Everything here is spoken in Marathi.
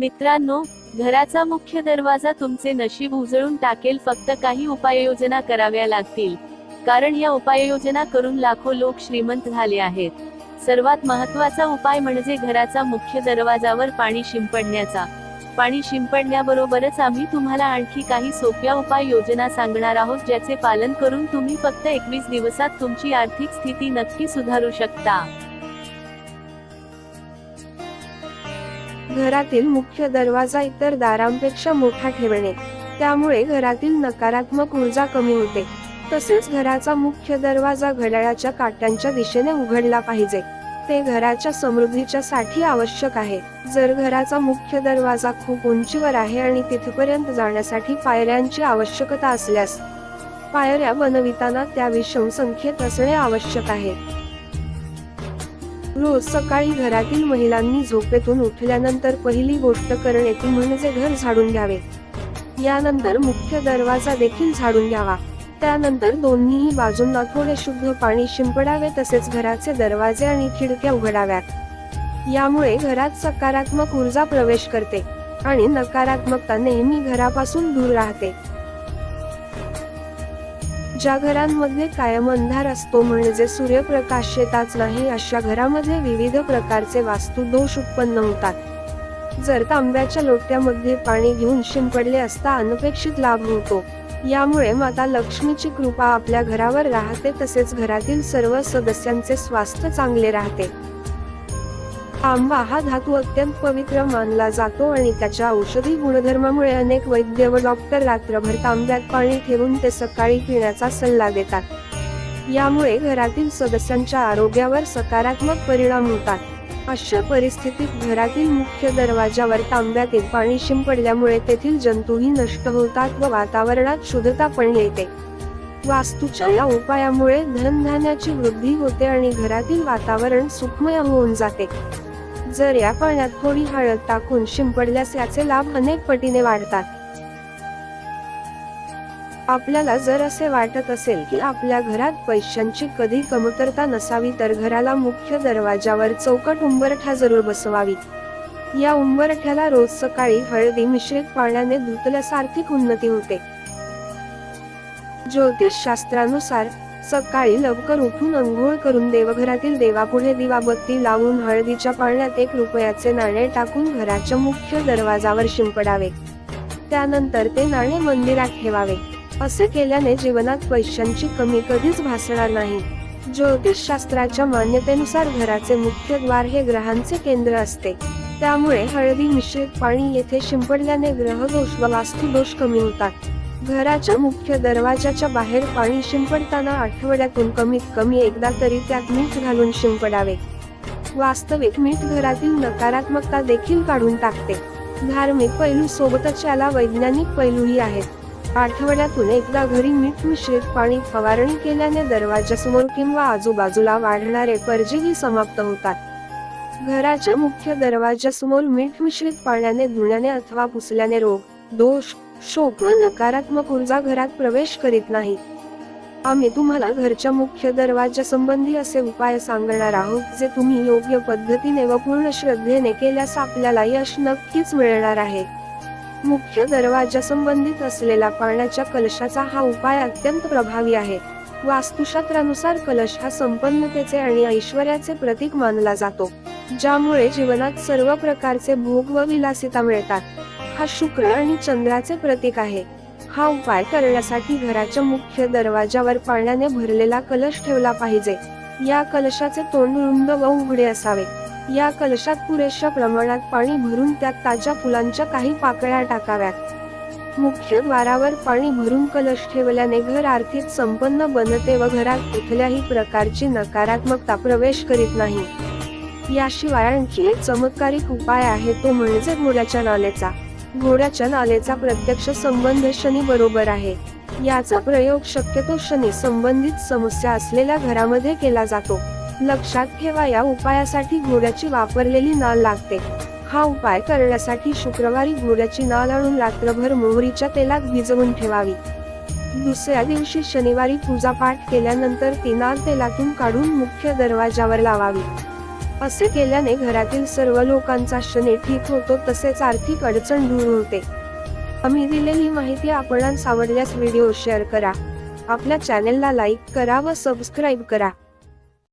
मित्रांनो घराचा मुख्य दरवाजा तुमचे नशीब उजळून टाकेल फक्त काही उपाययोजना कराव्या लागतील. कारण या उपाययोजना करून लाखो लोक श्रीमंत झाले आहेत. सर्वात महत्त्वाचा उपाय म्हणजे घराचा मुख्य दरवाजावर पाणी शिंपडण्याचा. पाणी शिंपडण्याबरोबरच आम्ही तुम्हाला आणखी काही सोप्या उपाय योजना सांगणार आहोत ज्याचे पालन करून तुम्ही फक्त एकवीस दिवसात तुमची आर्थिक स्थिती नक्की सुधारू शकता. घरातील मुख्य दरवाजा इतर दारांपेक्षा मोठा ठेवणे. त्यामुळे घरातील नकारात्मक ऊर्जा कमी होते. तसेच घराचा मुख्य दरवाजा घड्याळाच्या काट्यांच्या दिशेने उघडला पाहिजे. ते घराच्या समृद्धीच्या साठी आवश्यक आहे. जर घराचा मुख्य दरवाजा खूप उंचीवर आहे आणि तिथपर्यंत जाण्यासाठी पायऱ्यांची आवश्यकता असल्यास पायऱ्या बनविताना त्या विषम संख्येत असणे आवश्यक आहे. रोज सकाळी घरातील महिलांनी झोपेतून उठल्यानंतर पहिली गोष्ट करणे ती म्हणजे घर झाडून घ्यावे. यानंतर मुख्य दरवाजा देखील झाडून घ्यावा. त्यानंतर दोन्हीही बाजूंना थोडे शुद्ध पाणी शिंपडावे तसेच घराचे दरवाजे आणि खिडक्या उघडाव्यात. यामुळे घरात सकारात्मक ऊर्जा प्रवेश करते आणि नकारात्मकता नेहमी घरापासून दूर राहते. ज्या घरांमध्ये कायम अंधार असतो म्हणजे सूर्यप्रकाश येताच नाही अशा घरामध्ये विविध प्रकारचे वास्तू दोष उत्पन्न होतात. जर तांब्याच्या लोट्यामध्ये पाणी घेऊन शिंपडले असता अनपेक्षित लाभ होतो. यामुळे माता लक्ष्मीची कृपा आपल्या घरावर राहते तसेच घरातील सर्व सदस्यांचे स्वास्थ्य चांगले राहते. तांबा हा धातू अत्यंत पवित्र मानला जातो आणि त्याच्या औषधी गुणधर्मामुळे अनेक वैद्य व डॉक्टर रात्रभर तांब्यात पाणी ठेवून ते सकाळी पिण्याचा सल्ला देतात. यामुळे घरातील सदस्यांच्या आरोग्यावर सकारात्मक परिणाम होतात. अशा परिस्थितीत घरातील मुख्य दरवाजावर तांब्यातील पाणी शिंपडल्यामुळे तेथील जंतूही नष्ट होतात व वातावरणात शुद्धता पण येते. वास्तूच्या या उपायामुळे धनधान्याची वृद्धी होते आणि घरातील वातावरण सुखमय होऊन जाते. जर या पाण्यात थोडी हळद टाकून शिंपडल्यास याचे लाभ अनेक पटीने वाढतात. आपल्याला जर असे वाटत असेल की आपल्या घरात पैशांची कधी कमतरता नसावी तर घराला मुख्य दरवाजावर चौकट उंबरठा जरूर बसवावी. या उंबरठ्याला रोज सकाळी हळदी मिश्रित पाण्याने धुतल्यास आर्थिक उन्नती होते. ज्योतिष शास्त्रानुसार सकाळी लवकर उठून अंघोळ करून देवघरातील देवापुढे दिवाबत्ती लावून हळदीच्या पाण्यात एक रुपयाचे नाणे टाकून घराच्या मुख्य दरवाजावर शिंपडावे. त्यानंतर ते नाणे मंदिरात ठेवावे. असे केल्याने जीवनात पैशांची कमी कधीच भासणार नाही. ज्योतिष शास्त्राच्या मान्यतेनुसार घराचे मुख्य द्वार हे ग्रहांचे केंद्र असते. त्यामुळे हळदी मिश्रित पाणी येथे शिंपडल्याने ग्रहदोष व वास्तुदोष कमी होतात. घराच्या मुख्य दरवाजाच्या बाहेर पाणी शिंपडताना आठवड्यातून कमीत कमी एकदा तरी त्यात मीठ घालून शिंपडावे. वास्तविक मीठ घरातील नकारात्मकता देखील काढून टाकते. धार्मिक पैलू सोबतच याला वैज्ञानिक पैलूही आहेत. आठवड्यातून एकदा घरी मीठ मिश्रित पाणी फवारणी केल्याने दरवाजासमोर किंवा आजूबाजूला वाढणारे परजीवी समाप्त होतात. घराच्या मुख्य दरवाजासमोर मीठ मिश्रित पाण्याने धुण्याने अथवा पुसल्याने रोग दोष शोक व नकारात्मक ऊर्जा घरात प्रवेश करीत नाही आम्ही तुम्हाला घरच्या मुख्य दरवाजा संबंधी असे उपाय सांगणार आहोत जे तुम्ही योग्य पद्धतीने व पूर्ण श्रद्धेने केल्यास आपल्याला यश नक्कीच मिळणार आहे. मुख्य दरवाजा संबंधित असलेला पाण्याच्या कलशाचा हा उपाय अत्यंत प्रभावी आहे. वास्तुशास्त्रानुसार कलश हा संपन्नतेचे आणि ऐश्वर्याचे प्रतीक मानला जातो ज्यामुळे जीवनात सर्व प्रकारचे भोग व विलासिता मिळतात. हा शुक्र आणि चंद्राचे प्रतीक आहे. हा उपाय करण्यासाठी घराच्या मुख्य दरवाजावर पाण्याने भरलेला कलश ठेवला पाहिजे. या कलशाचे तोंड रुंद व उघडे असावे. या कलशात पुरेशा प्रमाणात पाणी भरून त्यात ताज्या फुलांच्या काही पाकळ्या टाकाव्यात. मुख्य द्वारावर पाणी भरून कलश ठेवल्याने घर आर्थिक संपन्न बनते व घरात कुठल्याही प्रकारची नकारात्मकता प्रवेश करीत नाही. याशिवाय आणखी एक चमत्कारिक उपाय आहे तो म्हणजे घोड्याच्या नालेचा. घोड्याच्या नालेचा प्रत्यक्ष संबंध शनी बरोबर आहे. याचा प्रयोग शक्यतो शनी संबंधित समस्या असलेल्या घरामध्ये केला जातो. लक्षात ठेवा या उपायासाठी घोड्याची वापरलेली नाल लागते. हा उपाय करण्यासाठी शुक्रवारी घोड्याची नाल आणून रात्रभर मोहरीच्या तेलात भिजवून ठेवावी. दुसऱ्या दिवशी शनिवारी पूजा पाठ केल्यानंतर ती नाल तेलातून काढून मुख्य दरवाजावर लावावी. असे केल्याने घरातील सर्व लोकांचा शने ठीक होतो तसेच आर्थिक अडचण दूर होते. आम्ही दिलेली माहिती आपणास आवडल्यास व्हिडिओ शेअर करा. आपल्या चॅनेलला लाईक करा व सबस्क्राईब करा.